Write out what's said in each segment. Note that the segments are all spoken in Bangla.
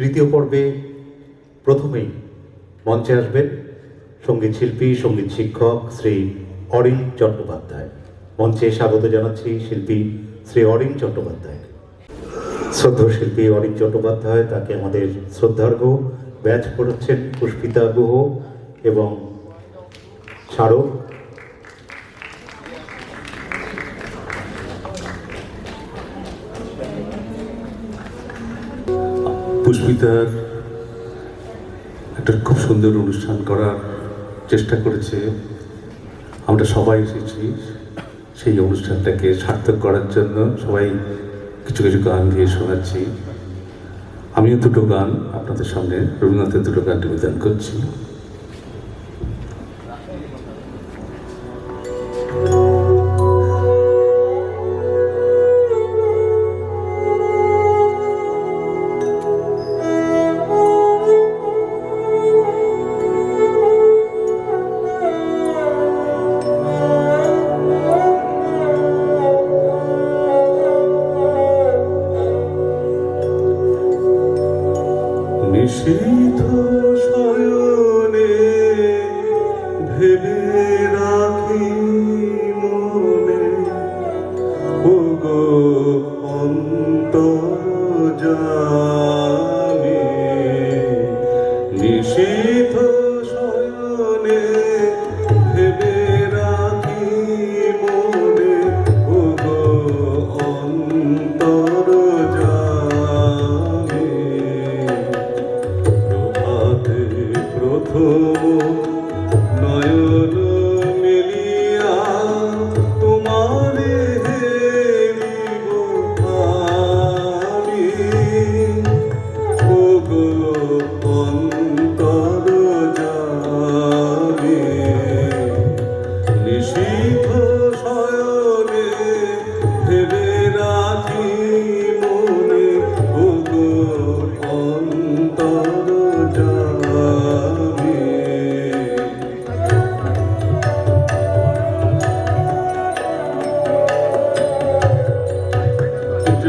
তৃতীয় পর্বে প্রথমেই মঞ্চে আসবেন সংগীত শিল্পী, সংগীত শিক্ষক শ্রী অরিন চট্টোপাধ্যায়। মঞ্চে স্বাগত জানাচ্ছি শিল্পী শ্রী অরিন চট্টোপাধ্যায়। শ্রদ্ধ শিল্পী অরিন চট্টোপাধ্যায়, তাকে আমাদের শ্রদ্ধার্ঘ ব্যাচ করেছেন পুষ্পিতা গুহ এবং স্মারক পুষ্পিতার একটা খুব সুন্দর অনুষ্ঠান করার চেষ্টা করেছে। আমরা সবাই এসেছি সেই অনুষ্ঠানটাকে সার্থক করার জন্য। সবাই কিছু কিছু গান দিয়ে শোনাচ্ছি। আমিও দুটো গান আপনাদের সামনে রবীন্দ্রনাথের দুটো গান নিবেদন করছি।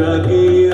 लगी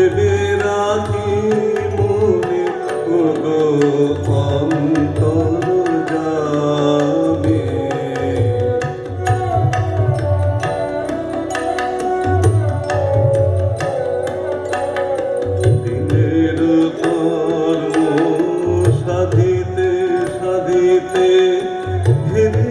ভেবে রাখি মনে ওগো অন্তর্যামী দিনের কর্ম সাধিতে সাধিতে ভেবে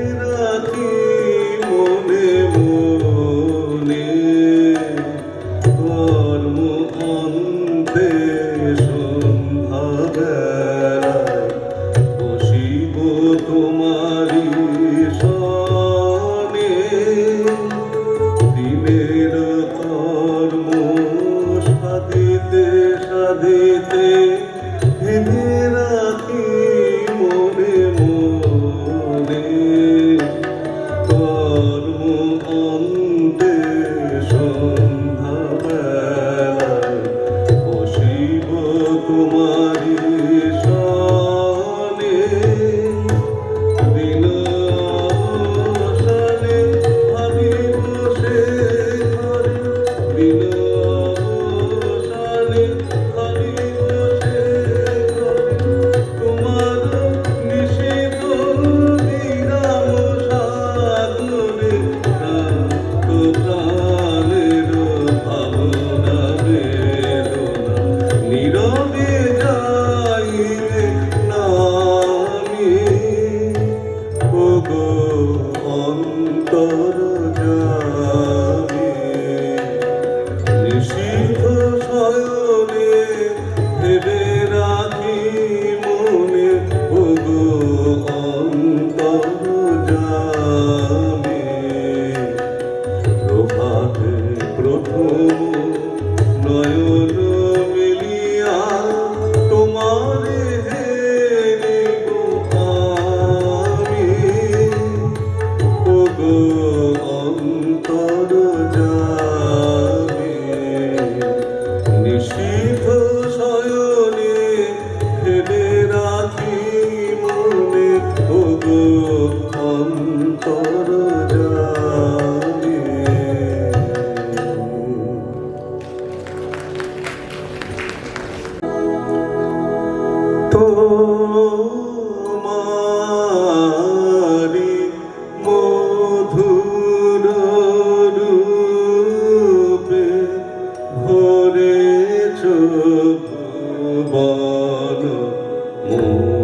Oh.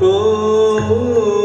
Oh.